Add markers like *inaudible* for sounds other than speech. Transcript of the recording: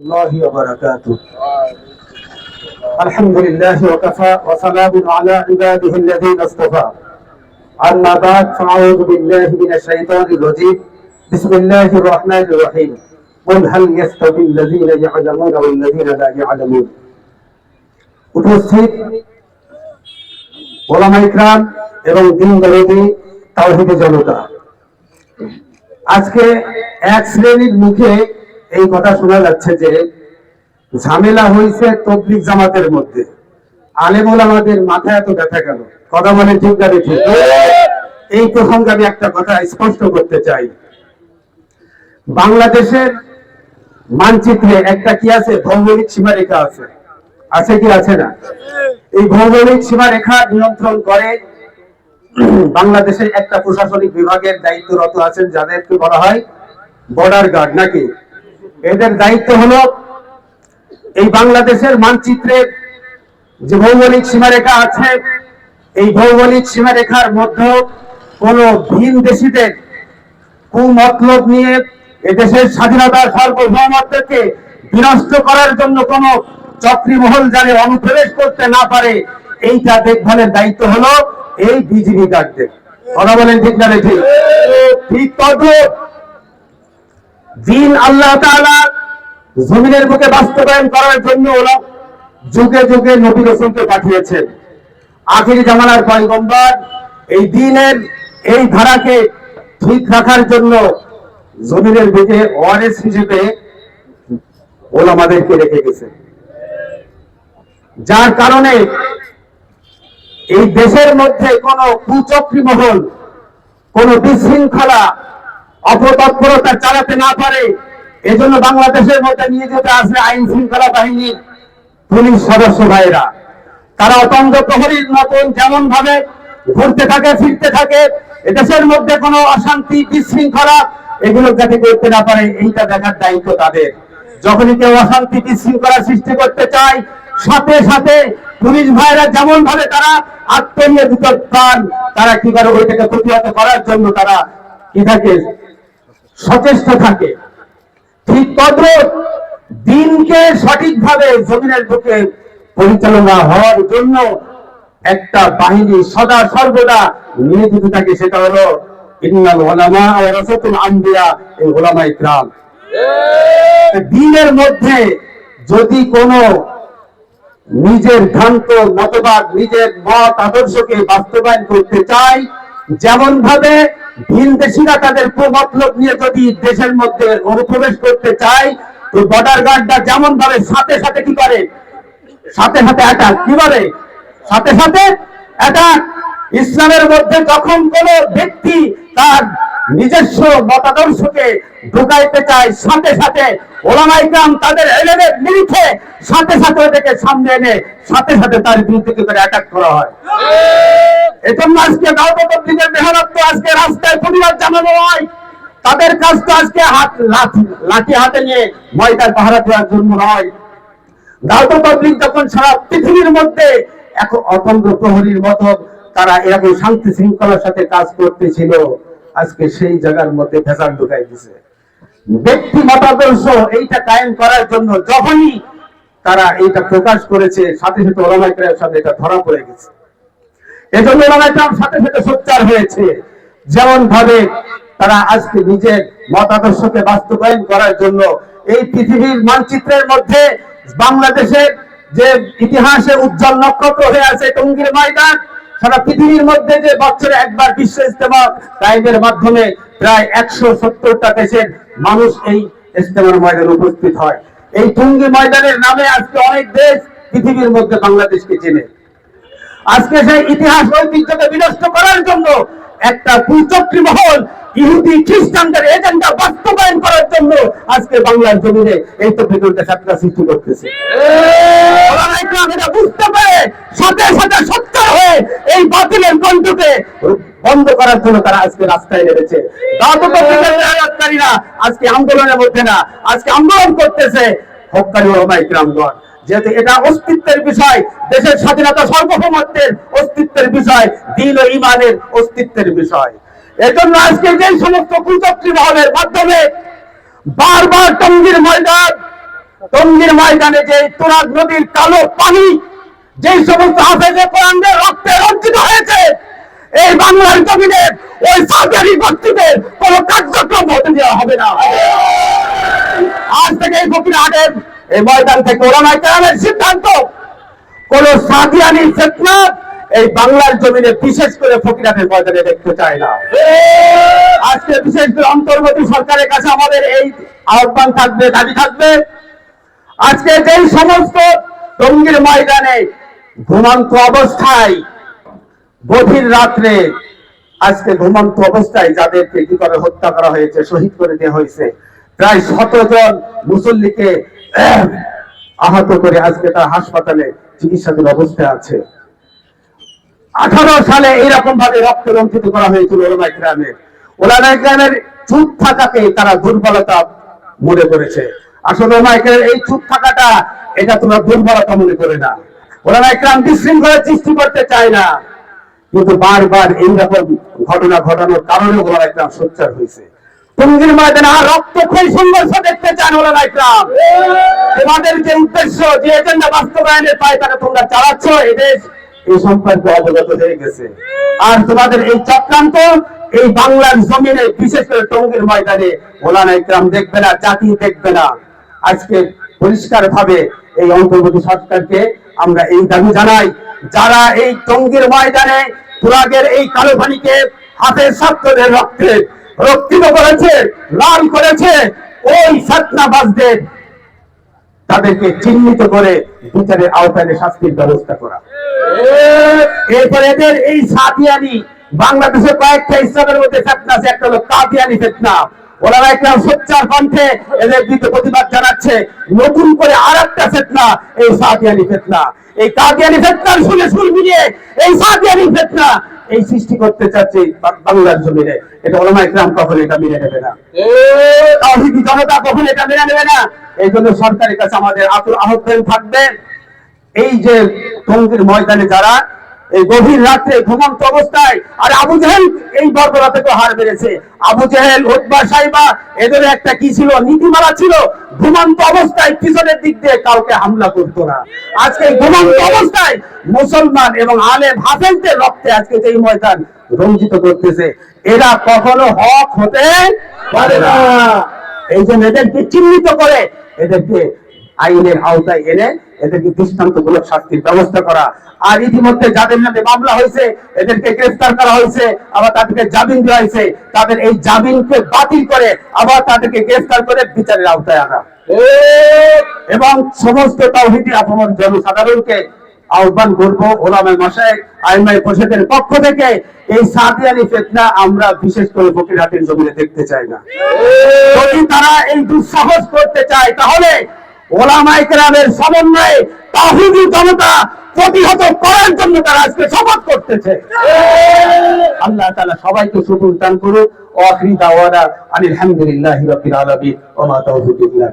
الله وبركاته الحمد لله وكفى وسلام على عباده الذين اصطفى أما بعد فأعوذ بالله من الشيطان الرجيم بسم الله الرحمن الرحيم قل هل يستوي الذين يعلمون والذين لا يعلمون উপস্থিত ওলামা ইকরাম এবং দিন দরদি তাওহিদি জনতা আজকে এক শ্রেণীর মুখে এই কথা শোনা যাচ্ছে যে ঝামেলা হয়েছে তবলিক জামাতের মধ্যে। আলেমুল আমাদের মাথায় এত ব্যথা গেল কথা বলে ঠিক গাড়ি ঠিক? এই প্রসঙ্গে আমি একটা কথা স্পষ্ট করতে চাই। বাংলাদেশের মানচিত্রে একটা কি আছে? ভৌগোলিক সীমারেখা আছে। আছে কি আছে না? এই ভৌগোলিক সীমারেখা নিয়ন্ত্রণ করে বাংলাদেশের একটা প্রশাসনিক বিভাগের দায়িত্বরত আছেন, যাদেরকে বলা হয় বর্ডার গার্ড নাকি? এদের দায়িত্ব হলো এই বাংলাদেশের মানচিত্রের যে ভৌগোলিক সীমারেখা আছে, এই ভৌগোলিক সীমারেখার মধ্যে কোন ভিন দেশিদের কুমতলব নিয়ে এদেশের স্বাধীনতার সার্বভৌমত্বকে বিনষ্ট করার জন্য কোন চক্রী মহল জানে অনুপ্রবেশ করতে না পারে, এইটা দেখভালের দায়িত্ব হলো এই বিজিবি গার্ডদের কথা বলেন ঠিক না ঠিক? ঠিক তদ্রুপ দিন আল্লাহ জমিনের বুকে বাস্তবায়ন করার জন্য ওরা যুগে যুগে নবী রসুলকে পাঠিয়েছেন। আখিরি জামানার পয়গম্বর এই দিনের এই ধারাকে ঠিক রাখার জন্য জমিনের বুকে ওয়ারেস হিসেবে ওলামাদেরকে রেখে গেছে। যার কারণে এই দেশের মধ্যে কোন কুচক্রী মহল, কোন বিশৃঙ্খলা অপতৎপরতা চালাতে না পারে, এজন্য বাংলাদেশের মধ্যে নিয়ে যেতে আসবে আইন শৃঙ্খলা বাহিনীর পুলিশ সদস্য ভাইরা তারা অতন্ত্র প্রহরীর মতন যেমন ভাবে ঘুরতে থাকে, ফিরতে থাকে, এদেশের মধ্যে কোনো অশান্তি, বিশৃঙ্খলা এগুলো যাতে করতে না পারে, এইটা দেখার দায়িত্ব তাদের। যখনই কেউ অশান্তি, বিশৃঙ্খলা সৃষ্টি করতে চায়, সাথে সাথে পুলিশ ভাইরা যেমন ভাবে তারা আত্মনিয়োজিত প্রাণ, তারা কি করে ওইটাকে প্রতিহত করার জন্য তারা কি থাকে? সচেষ্ট থাকে। ঠিক তদ্রুপ দিনকে সঠিকভাবে জমিনের বুকে পরিচালনা হওয়ার জন্য একটা বাহিনী সদা সর্বদা নিয়োজিত থাকে, সেটা হলো ইন্নাল ওলামা রাসাতুল আম্বিয়া এই ওলামা ইকরাম দিনের মধ্যে যদি কোনো নিজের ভ্রান্ত মতবাদ, নিজের মত আদর্শকে বাস্তবায়ন করতে চায় যেমন ভাবে ভিন দেশিরা তাদের মতলব নিয়ে যদি দেশের মধ্যে অনুপ্রবেশ করতে চায়, তো বর্ডার গার্ডরা যেমন ভাবে সাথে সাথে কি করে? সাথে সাথে অ্যাটাক কি বলে? সাথে সাথে অ্যাটাক ইসলামের মধ্যে যখন কোন ব্যক্তি তার নিজস্ব মতাদর্শকে ঢুকাইতে চায়, সাথে সাথে ওলামাইকাম তাদের এলেনের নিরিখে সাথে সাথে ওদেরকে সামনে এনে সাথে সাথে তার বিরুদ্ধে করে অ্যাটাক করা হয়? এজন্য আজকে দাওয়াতের মেহনত আজকে রাস্তায় জানানো তাদের কাজ তো আজকে হাত লাঠি হাতে নিয়ে পাহারা দেওয়ার জন্য নয়। যখন সারা পৃথিবীর মধ্যে অতন্ত্র প্রহরীর মতো তারা এরকম শান্তি শৃঙ্খলার সাথে কাজ করতেছিল, আজকে সেই জায়গার মধ্যে ভেজাল ঢুকাই দিছে। ব্যক্তি মতাদর্শ এইটা কায়েম করার জন্য যখনই তারা এইটা প্রকাশ করেছে, সাথে সাথে ওলামাইকের সাথে এটা ধরা পড়ে গেছে। এজন্য ওলামাইকরাম সাথে সাথে সোচ্চার হয়েছে। যেমন ভাবে তারা আজকে নিজের মতাদর্শকে বাস্তবায়ন করার জন্য এই পৃথিবীর মানচিত্রের মধ্যে বাংলাদেশের যে ইতিহাসে উজ্জ্বল নক্ষত্র হয়ে আছে টঙ্গির ময়দান, সারা পৃথিবীর মধ্যে যে বছরে একবার বিশ্ব ইস্তেমা কায়েমের মাধ্যমে প্রায় একশো সত্তরটা দেশের মানুষ এই ইস্তেমার ময়দানে উপস্থিত হয়। এই টঙ্গি ময়দানের নামে আজকে অনেক দেশ পৃথিবীর মধ্যে বাংলাদেশকে চেনে। আজকে সেই ইতিহাস ঐতিহ্যকে বিনষ্ট করার জন্য একটা কুচক্রী মহল, ইহুদি খ্রিস্টানদের এজেন্ডা বাস্তবায়ন করার জন্য আজকে বাংলার জমিনে এই তো ভেতরটা সাতটা সৃষ্টি করতেছে। বুঝতে সাথে সাথে হয়ে এই বাতিলের বন্ধ করার জন্য তারা আজকে রাস্তায় নেমেছে। আজকে আন্দোলনের মধ্যে না, আজকে আন্দোলন করতেছে। হকারি ওলামায়ে কেরামগণ যেহেতু এটা অস্তিত্বের বিষয়, দেশের স্বাধীনতা সার্বভৌমত্বের অস্তিত্বের বিষয় দিন ও ইমানের অস্তিত্বের বিষয়। এজন্য আজকে যে সমস্ত কুচক্রী মহলের মাধ্যমে বারবার টঙ্গির ময়দান, টঙ্গীর ময়দানে যে তুরাগ নদীর কালো পানি যে সমস্ত হাফেজে কোরআনদের রক্তে রঞ্জিত হয়েছে, এই বাংলার জমিনে ওই সরকারি বস্তিদের কোন কার্যক্রম হতে দেওয়া হবে না। আজ থেকে এই ফকির হাটের এই ময়দান থেকে ওলামাই কেরামের সিদ্ধান্ত, কোন সাদিয়ানি ফেতনা এই বাংলার জমিনে বিশেষ করে ফকিরাটের ময়দানে দেখতে চায় না। আজকে বিশেষ করে অন্তর্বর্তী সরকারের কাছে আমাদের এই আহ্বান থাকবে, দাবি থাকবে। আজকে যেই সমস্ত টঙ্গীর ময়দানে অবস্থায়, গভীর রাত্রে আজকে ঘুমন্ত অবস্থায় যাদেরকে কি করে হত্যা করা হয়েছে, শহীদ করে দেওয়া হয়েছে, প্রায় শত জন মুসল্লিকে *coughs* আহত করে আজকে তার হাসপাতালে চিকিৎসাধীন অবস্থায় আছে। আঠারো সালে এইরকম ভাবে রক্ত রঞ্চিত করা হয়েছিল ওলামাই গ্রামের ওলামাই গ্রামের চুপ থাকাকে তারা দুর্বলতা মনে করেছে। আসলে ওলামাই গ্রামের এই চুপ থাকাটা, এটা তোমরা দুর্বলতা মনে করে না। ওলামাই গ্রাম বিশৃঙ্খলা সৃষ্টি করতে চায় না। কিন্তু বারবার এইরকম ঘটনা ঘটানোর কারণে ওলামাই গ্রাম সোচ্চার হয়েছে। টঙ্গীর ময়দানে আর রক্তক্ষয়ী সংঘর্ষ দেখতে চান ওলামাই গ্রাম তোমাদের যে উদ্দেশ্য, যে এজেন্ডা বাস্তবায়নের পায় তারা তোমরা চালাচ্ছ এদের এই সম্পর্কে অবগত হয়ে গেছে। আর তোমাদের এই চক্রান্ত, এই বাংলার জমিনে বিশেষ করে টঙ্গীর ময়দানে ওলানা ইকরাম দেখবে না, জাতি দেখবে না। আজকে পরিষ্কার ভাবে এই অন্তর্বর্তী সরকারকে আমরা এই দাবি জানাই, যারা এই টঙ্গীর ময়দানে তুরাগের এই কালো পানিকে হাতে ছাত্রদের রক্তে রক্তিত করেছে, লাল করেছে, ওই সৎনাবাজদের তাদেরকে চিহ্নিত করে বিচারের আওতায় শাস্তির ব্যবস্থা করা। এরপরে এদের এই সাদিয়ানি বাংলাদেশে কয়েকটা ইসলামের মধ্যে ফেতনা আছে, একটা হলো কাদিয়ানি ফেতনা। ওনারা একটা সোচ্চার কণ্ঠে এদের বিরুদ্ধে প্রতিবাদ জানাচ্ছে, নতুন করে আর একটা ফেতনা, এই সাদিয়ানি ফেতনা। এই কাদিয়ানি ফেতনার শুনে সুর মিলিয়ে এই সাদিয়ানি ফেতনা এই সৃষ্টি করতে চাচ্ছে বাংলার জমিনে। এটা ওলামা ইকরাম কখন এটা মেনে নেবে না। তাহিদি জনতা কখন এটা মেনে নেবে না। এই জন্য সরকারের কাছে আমাদের আতুর আহ্বান থাকবে। এই যে তঙ্গির ময়দানে যারা এই গভীর রাত্রে ঘুমন্ত অবস্থায়, আর আবু জাহেল এই বর্বরা থেকে হার বেড়েছে আবু জাহেল উতবা সাইবা, এদের একটা কি ছিল? নীতিমালা ছিল, ঘুমন্ত অবস্থায় পিছনের দিক দিয়ে কাউকে হামলা করতো না। আজকে ঘুমন্ত অবস্থায় মুসলমান এবং আলেম হাফেজদের রক্তে আজকে এই ময়দান রঞ্জিত করতেছে, এরা কখনো হক হতে পারে না। এই জন্য এদেরকে চিহ্নিত করে, এদেরকে আইনের আওতায় এনে এদেরকে দৃষ্টান্তমূলক শাস্তির ব্যবস্থা করা। আর ইতিমধ্যে যাদের নামে মামলা হয়েছে, এদেরকে গ্রেফতার করা হয়েছে, আবার তাদেরকে জামিন দেওয়া হয়েছে, তাদের এই জামিনকে বাতিল করে আবার তাদেরকে গ্রেফতার করে বিচারের আওতায় আনা। এবং সমস্ত তাওহিদি আপমন জনসাধারণকে আহ্বান করব ওলামায় মশাই আইমাই পরিষদের পক্ষ থেকে, এই সাদিয়ানি ফেতনা আমরা বিশেষ করে ফকিরহাটের জমিনে দেখতে চাই না। যদি তারা এই দুঃসাহস করতে চায়, তাহলে ওলামাই কেরামের সমন্বয়ে তাহিদি জনতা প্রতিহত করার জন্য তারা আজকে শপথ করতেছে। আল্লাহ তাআলা সবাইকে সুবুল দান করুক। ও আখরি দাওয়ানা আলহামদুলিল্লাহি রাব্বিল আলামিন। ওয়া মা তাওফিক ইল্লা